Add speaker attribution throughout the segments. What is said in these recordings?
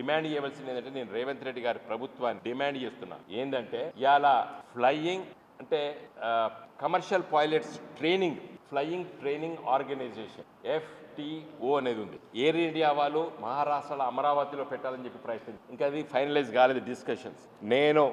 Speaker 1: Demand చేయవలసింది ఏంటంటే నేను రేవంత్ రెడ్డి గారి ప్రభుత్వాన్ని డిమాండ్ చేస్తున్నాను ఏంటంటే ఇవాళ ఫ్లయింగ్ అంటే commercial pilots training flying training organization FTO అనేది ఉంది. ఎయిర్ ఇండియా వాళ్ళు మహారాష్ట్రలో అమరావతిలో పెట్టాలని చెప్పి ప్రయత్నం ఇంకా అది ఫైనలైజ్ కాలేదు డిస్కషన్స్. నేను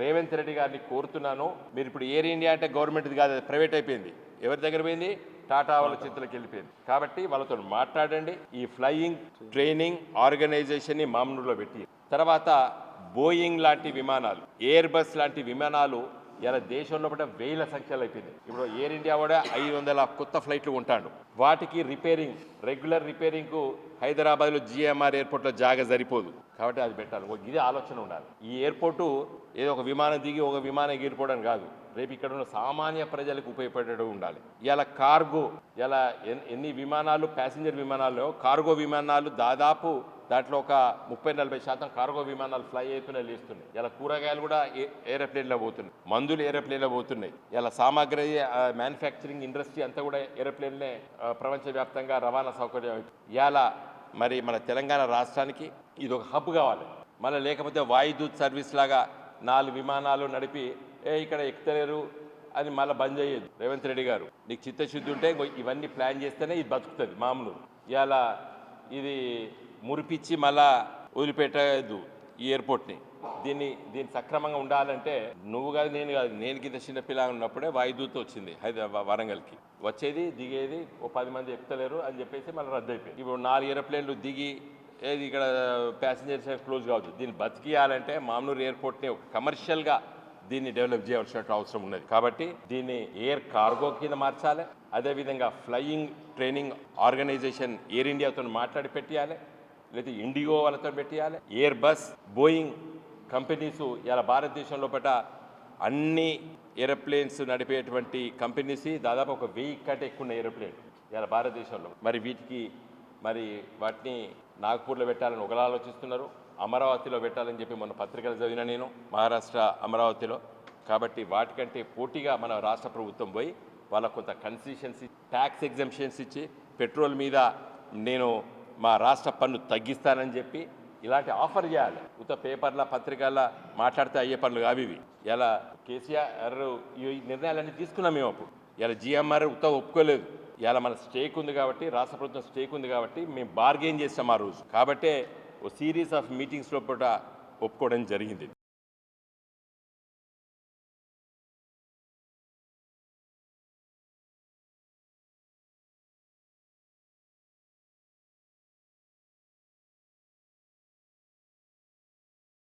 Speaker 1: రేవంత్ రెడ్డి గారిని కోరుతున్నాను. మీరు ఇప్పుడు ఎయిర్ ఇండియా అంటే గవర్నమెంట్ది కాదు అది ప్రైవేట్ అయిపోయింది. ఎవరి దగ్గర పోయింది? టాటా వాళ్ళ చేతులకు వెళ్ళిపోయింది. కాబట్టి వాళ్ళతో మాట్లాడండి. ఈ ఫ్లయింగ్ ట్రైనింగ్ ఆర్గనైజేషన్ని మామూలులో పెట్టి. తర్వాత బోయింగ్ లాంటి విమానాలు ఎయిర్ బస్ లాంటి విమానాలు ఇలా దేశంలో పట్ల వేల సంఖ్యలు అయిపోయింది. ఇప్పుడు ఎయిర్ ఇండియా కూడా ఐదు వందల కొత్త ఫ్లైట్లు ఉంటాడు వాటికి రిపేరింగ్ రెగ్యులర్ రిపేరింగ్కు హైదరాబాద్లో జిఎంఆర్ ఎయిర్పోర్ట్లో జాగా సరిపోదు. కాబట్టి అది పెట్టాలి. ఒక ఇది ఆలోచన ఉండాలి. ఈ ఎయిర్పోర్టు ఏదో ఒక విమానం దిగి ఒక విమానం ఎగిరిపోవడం కాదు. రేపు ఇక్కడ ఉన్న సామాన్య ప్రజలకు ఉపయోగపడేటట్టు ఉండాలి. ఇలా కార్గో ఇలా ఎన్- ఎన్ని విమానాలు ప్యాసింజర్ విమానాలు కార్గో విమానాలు దాదాపు దాంట్లో ఒక ముప్పై నలభై శాతం కార్గో విమానాలు ఫ్లై అయిపోయినా లేస్తున్నాయి ఇలా కూరగాయలు కూడా ఏ- ఏరోప్లేన్లో పోతున్నాయి. మందులు ఏరోప్లేన్లో పోతున్నాయి. ఇలా సామాగ్రి మ్యానుఫ్యాక్చరింగ్ ఇండస్ట్రీ అంతా కూడా ఏరోప్లేన్లే ప్రపంచవ్యాప్తంగా రవాణా సౌకర్యం ఇలా మరి మన తెలంగాణ రాష్ట్రానికి ఇది ఒక హబ్ కావాలి. మళ్ళీ లేకపోతే వాయుదూత్ సర్వీస్ లాగా నాలుగు విమానాలు నడిపి ఏ ఇక్కడ ఎక్కుతలేరు అని మళ్ళీ బంద్ చేయదు రేవంత్ రెడ్డి గారు నీకు చిత్తశుద్ధి ఉంటే ఇవన్నీ ప్లాన్ చేస్తేనే ఇది బతుకుతుంది మామూలు. ఇవాళ ఇది మురిపిచ్చి మళ్ళా వదిలిపెట్టదు ఈ ఎయిర్పోర్ట్ని. దీన్ని దీన్ని సక్రమంగా ఉండాలంటే నువ్వు కాదు నేను కాదు నేను కింద చిన్నపిల్ల ఉన్నప్పుడే వాయుదూత వచ్చింది హైదరాబాద్ వరంగల్కి. వచ్చేది దిగేది ఓ పది మంది ఎక్కుతలేరు అని చెప్పేసి మళ్ళీ రద్దు అయిపోయింది ఇప్పుడు నాలుగు ఏరోప్లేన్లు దిగి ఏది ఇక్కడ ప్యాసింజర్స్ క్లోజ్ కావచ్చు. దీన్ని బతికియాలంటే మామూలు ఎయిర్పోర్ట్ని ఒక కమర్షియల్గా దీన్ని డెవలప్ చేయవలసిన అవసరం ఉన్నది. కాబట్టి దీన్ని ఎయిర్ కార్గో కింద మార్చాలి. అదేవిధంగా ఫ్లయింగ్ ట్రైనింగ్ ఆర్గనైజేషన్ ఎయిర్ ఇండియాతో మాట్లాడి పెట్టియాలి. లేదా ఇండిగో వాళ్ళతో పెట్టియాలి? ఎయిర్ బస్ బోయింగ్ కంపెనీస్ ఇలా భారతదేశంలో పట అన్ని ఏరోప్లేన్స్ నడిపేటువంటి కంపెనీస్ దాదాపు ఒక వెయ్యి కంటే ఎక్కువ ఉన్న ఏరోప్లేన్ ఇలా భారతదేశంలో. మరి వీటికి మరి వాటిని నాగ్పూర్లో పెట్టాలని ఒకలా ఆలోచిస్తున్నారు. అమరావతిలో పెట్టాలని చెప్పి మొన్న పత్రికలు చదివిన నేను మహారాష్ట్ర అమరావతిలో. కాబట్టి వాటికంటే పోటీగా మన రాష్ట్ర ప్రభుత్వం పోయి వాళ్ళకు కొంత కన్సెషన్స్ ట్యాక్స్ ఎగ్జంప్షన్స్ ఇచ్చి పెట్రోల్ మీద నేను మా రాష్ట్ర పన్ను తగ్గిస్తానని చెప్పి ఇలాంటి ఆఫర్ చేయాలి. ఉత్త పేపర్ల పత్రికల మాట్లాడితే అయ్యే పనులు కావి ఇవి. ఇలా కేసీఆర్ ఈ నిర్ణయాలన్నీ తీసుకున్నాం మేము అప్పుడు. ఇలా జిఎంఆర్ ఉత ఒప్పుకోలేదు. ఇలా మన స్టేక్ ఉంది కాబట్టి రాష్ట్ర ప్రభుత్వం స్టేక్ ఉంది కాబట్టి మేము బార్గెయిన్ చేస్తాం ఆ రోజు. కాబట్టే ఓ సిరీస్ ఆఫ్ మీటింగ్స్ పూట ఒప్పుకోవడం జరిగింది.